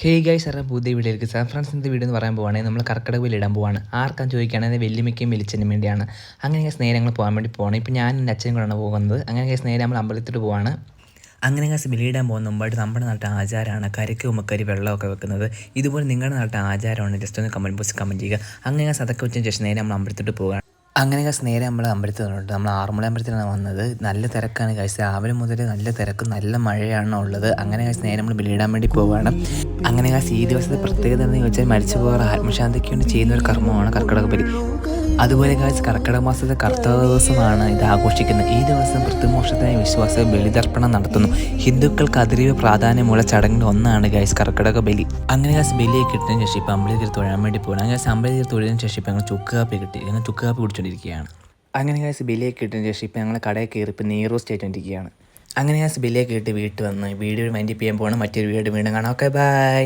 Hey guys സാറേ പുതിയ വീഡിയോയിലേക്ക് സാൻ ഫ്രാൻസിന്റെ വീഡിയോ എന്ന് പറയാൻ പോവാണെങ്കിൽ നമ്മൾ കർക്കിടകയിൽ ഇടാൻ പോവാണ്. ആർക്കാൻ ചോദിക്കുകയാണെങ്കിൽ വെല്ലുമിക്കും വെളിച്ചനും വേണ്ടിയാണ്. അങ്ങനെ ഗൈസ് നേരെ പോകാൻ വേണ്ടി പോകണം ഇപ്പോൾ ഞാൻ എന്റെ അച്ഛനും കൂടെയാണ് പോകുന്നത്. അങ്ങനെ ഗൈസ് നേരെ നമ്മൾ അമ്പലത്തിട്ട് പോവാണ്. അങ്ങനെ ഗൈസ് ബലിയിടാൻ പോകുന്ന മുമ്പായിട്ട് നമ്മുടെ നാട്ടിൽ ആചാരമാണ് കരയ്ക്ക് ഉമ്മക്കരി വെള്ളമൊക്കെ വെക്കുന്നത്. ഇതുപോലെ നിങ്ങളുടെ നാട്ടിൽ ആചാരമാണ് ജസ്റ്റ് ഒന്ന് കമന്റ് ബോക്സ് കമന്റ് ചെയ്യുക. അങ്ങനെ അതൊക്കെ വെച്ചതിന് ശേഷം നേരെ നമ്മൾ അമ്പലത്തിട്ട് പോവുകയാണ്. അങ്ങനെ കാശ് നേരെ നമ്മൾ അമ്പലത്തിൽ വന്നിട്ടുണ്ട്. നമ്മൾ ആറന്മുള അമ്പലത്തിലാണ് വന്നത്. നല്ല തിരക്കാണ് കാശ് രാവിലെ മുതൽ നല്ല തിരക്ക് നല്ല മഴയാണ് ഉള്ളത്. അങ്ങനെ കാശ് നേരെ നമ്മൾ ബലിയിടാൻ വേണ്ടി പോവുകയാണ് അങ്ങനെ കാശ് ഈ ദിവസത്തെ പ്രത്യേകത എന്ന് ചോദിച്ചാൽ മരിച്ചു പോകാറ് ആത്മശാന്തിക്ക് വേണ്ടി ചെയ്യുന്ന ഒരു കർമ്മമാണ് കർക്കിടക ബലി അതുപോലെ കാഴ്ച കർക്കിടക മാസത്തെ കർത്തവ ദിവസമാണ് ഇത് ആഘോഷിക്കുന്നത്. ഈ ദിവസം കൃത്യമോക്ഷത്തിനായി വിശ്വാസികൾ ബലിതർപ്പണം നടത്തുന്നു. ഹിന്ദുക്കൾക്ക് അതിരീവ പ്രാധാന്യമുള്ള ചടങ്ങിൽ ഒന്നാണ് ഗൈസ് കർക്കിടക ബലി. അങ്ങനെ ഗൈസ് ബലിയെ കിട്ടിയതിന് ശേഷം ഇപ്പം അമ്പലത്തിൽ തൊഴാൻ വേണ്ടി പോകണം അങ്ങനെ അമ്പലത്തിൽ തൊഴിലിന് ശേഷം ഇപ്പം ഞങ്ങൾ ചുക്ക് കാപ്പി കിട്ടി. ഞങ്ങൾ ചുക്ക് കാപ്പി കുടിച്ചുകൊണ്ടിരിക്കുകയാണ് അങ്ങനെ ഗൈസ് ബലിയെ കിട്ടിയതിന് ശേഷം ഇപ്പം ഞങ്ങൾ കടയിൽ കയറി ഇപ്പം നെയ്റോ സ്റ്റേറ്റ് കൊണ്ടിരിക്കുകയാണ് അങ്ങനെ ഗൈസ് ബലിയെ കേട്ട് വീട്ടിൽ വന്ന് വീഡിയോ മൈൻഡ് ചെയ്യാൻ പോകണം മറ്റൊരു വീഡിയോ വീണ്ടും കാണാം. Okay bye